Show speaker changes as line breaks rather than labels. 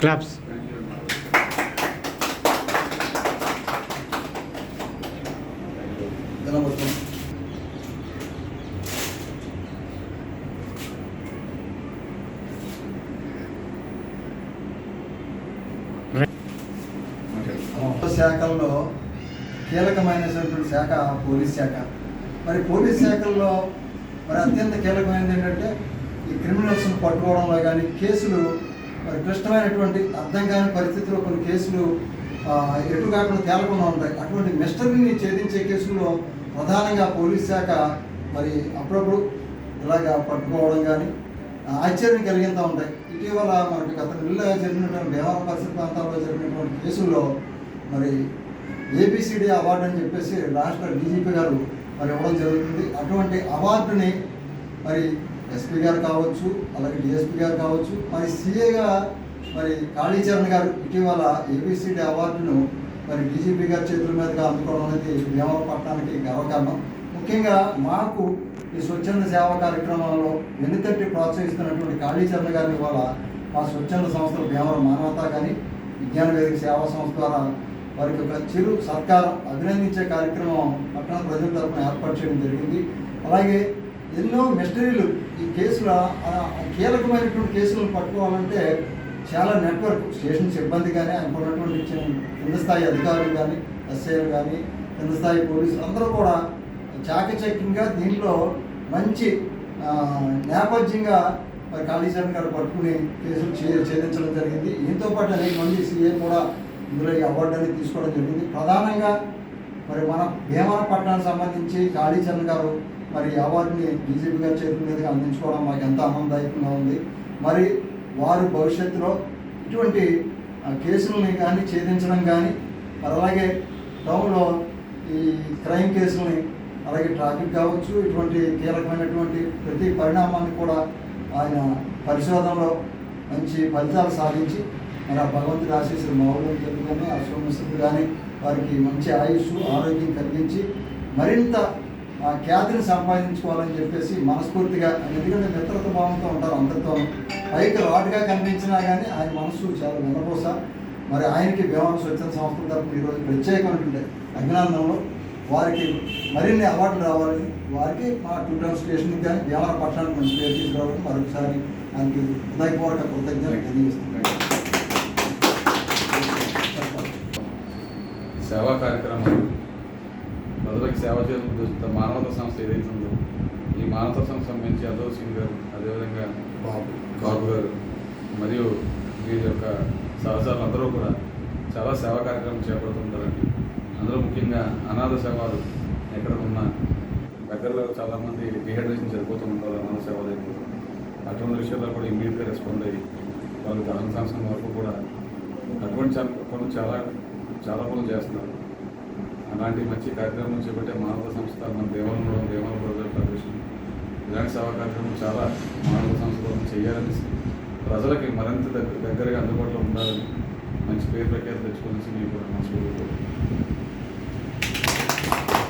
Claps
శాఖల్లో కీలకమైనటువంటి శాఖ పోలీస్ శాఖ. మరి పోలీస్ శాఖల్లో మరి అత్యంత కీలకమైనది ఏంటంటే ఈ క్రిమినల్స్ని పట్టుకోవడంలో కానీ కేసులు మరి క్లిష్టమైనటువంటి అర్థం కాని పరిస్థితిలో కొన్ని కేసులు ఎటు కాకుండా తేలకుండా ఉంటాయి. అటువంటి మిస్టరీని ఛేదించే కేసుల్లో ప్రధానంగా పోలీస్ శాఖ మరి అప్పుడప్పుడు ఇలాగ పట్టుకోవడం కానీ ఆశ్చర్యం కలిగిస్తూ ఉంటాయి. ఇటీవల మనకి గత నెలలో జరిగినటువంటి భీమవరం పరిసర ప్రాంతాల్లో జరిగినటువంటి కేసుల్లో మరి ఏబిసిడి అవార్డు అని చెప్పేసి రాష్ట్ర డీజీపీ గారు మరి ఇవ్వడం జరుగుతుంది. అటువంటి అవార్డుని మరి ఎస్పీ గారు కావచ్చు అలాగే డిఎస్పీ గారు కావచ్చు మరి సీఏగా మరి కాళీచరణ్ గారు ఇటీవల ఏబిసిడి అవార్డును మరి డీజీపీ గారి చేతుల మీదుగా అందుకోవడం అనేది భీమవరం పట్టణానికి గర్వకారణం. ముఖ్యంగా మాకు ఈ స్వచ్ఛంద సేవా కార్యక్రమాలలో వెనుతట్టి ప్రోత్సహిస్తున్నటువంటి కాళీచరణ్ గారిని ఇవాళ మా స్వచ్ఛంద సంస్థలు భీమవరం మానవత కానీ విజ్ఞాన వేదిక సేవా సంస్థ ద్వారా వారికి ఒక చిరు సత్కారం అభినందించే కార్యక్రమం పట్టణ ప్రజల తరఫున ఏర్పాటు చేయడం జరిగింది. అలాగే ఎన్నో మిస్టరీలు ఈ కేసుల కీలకమైనటువంటి కేసులను పట్టుకోవాలంటే చాలా నెట్వర్క్ స్టేషన్ సిబ్బంది కానీ ఆయనకు ఉన్నటువంటి కింద స్థాయి అధికారులు కానీ ఎస్ఐలు కానీ కింద స్థాయి పోలీసులు అందరూ కూడా చాకచక్యంగా దీంట్లో మంచి నేపథ్యంగా మరి కాళీచరణ్ గారు పట్టుకుని కేసులు చే- ఛేదించడం జరిగింది. దీంతో పాటు అనేక మంది సీఏ కూడా ఇందులో ఈ అవార్డు అనేది తీసుకోవడం జరిగింది. ప్రధానంగా మరి మన భీమవరం పట్టణానికి సంబంధించి కాళీచరణ్ గారు మరి అవార్డుని బీజేపీ గారి చేతుల మీదుగా అందించుకోవడం మాకు ఎంత ఆనందదాయకంగా ఉంది. మరి వారు భవిష్యత్తులో ఇటువంటి ఆ, కేసులని కానీ ఛేదించడం కానీ మరి అలాగే టౌన్లో ఈ క్రైమ్ కేసులని అలాగే ట్రాఫిక్ కావచ్చు ఇటువంటి కీలకమైనటువంటి ప్రతి పరిణామాన్ని కూడా ఆయన పరిశోధనలో మంచి ఫలితాలు సాధించి మరి ఆ భగవంతుడి ఆశీస్సులు మౌలం కానీ ఆ కానీ వారికి మంచి ఆయుష్ ఆరోగ్యం కలిగించి మరింత ఖ్యాతిని సంపాదించుకోవాలని చెప్పేసి మనస్ఫూర్తిగా ఎందుకంటే మిత్రత భావంతో ఉంటారు అందరితో పైకి రాటుగా కనిపించినా కానీ ఆయన మనసు చాలా వినపోస మరి ఆయనకి వ్యవహారం స్వచ్ఛంద సంస్థల తరపున ఈరోజు ప్రత్యేకమైనటువంటి అభినందనలు. వారికి మరిన్ని అవార్డులు రావాలని వారికి మా టూ టౌన్ స్టేషన్కి కానీ భీమవరం పట్టణానికి మంచి పేరు తీసుకురావడం మరొకసారి ఆయనకి హృదయపూర్వక కృతజ్ఞతలు తెలియజేస్తున్నాడు
సేవా కార్యక్రమాలు సేవ చేస్తున్న మానవత సంస్థ ఏదైతే ఉందో ఈ మానవత సంస్థ సంబంధించి అదోల్ సింగ్ గారు అదేవిధంగా
బాబు
బాబు గారు మరియు వీరి యొక్క సహచరులు అందరూ కూడా చాలా సేవా కార్యక్రమం చేపడుతుంటారండి. అందులో ముఖ్యంగా అనాథ సేవలు ఎక్కడ ఉన్నా దగ్గరలో చాలామంది డిహైడ్రేషన్ సరిపోతూ ఉంటారు అనాథ సేవలు అయిపోతుంది అటువంటి విషయాల్లో కూడా ఇమ్మీడియట్గా రెస్పాండ్ అయ్యి వాళ్ళు దహన సంవత్సరం వరకు కూడా అటువంటి చాలా చాలా చాలా పనులు చేస్తున్నారు. అలాంటి మంచి కార్యక్రమం చేపట్టే మానవ సంస్థ మన దేవాలయంలో దేవాలయ ప్రజల ఫెడరేషన్ ఇలాంటి సేవా కార్యక్రమం చాలా మానవ సంస్థలను చేయాలని ప్రజలకి మరింత దగ్గర దగ్గరగా అందుబాటులో ఉండాలని మంచి పేరు ప్రఖ్యాతి తెచ్చుకోవాల్సి మీకు కూడా మనసు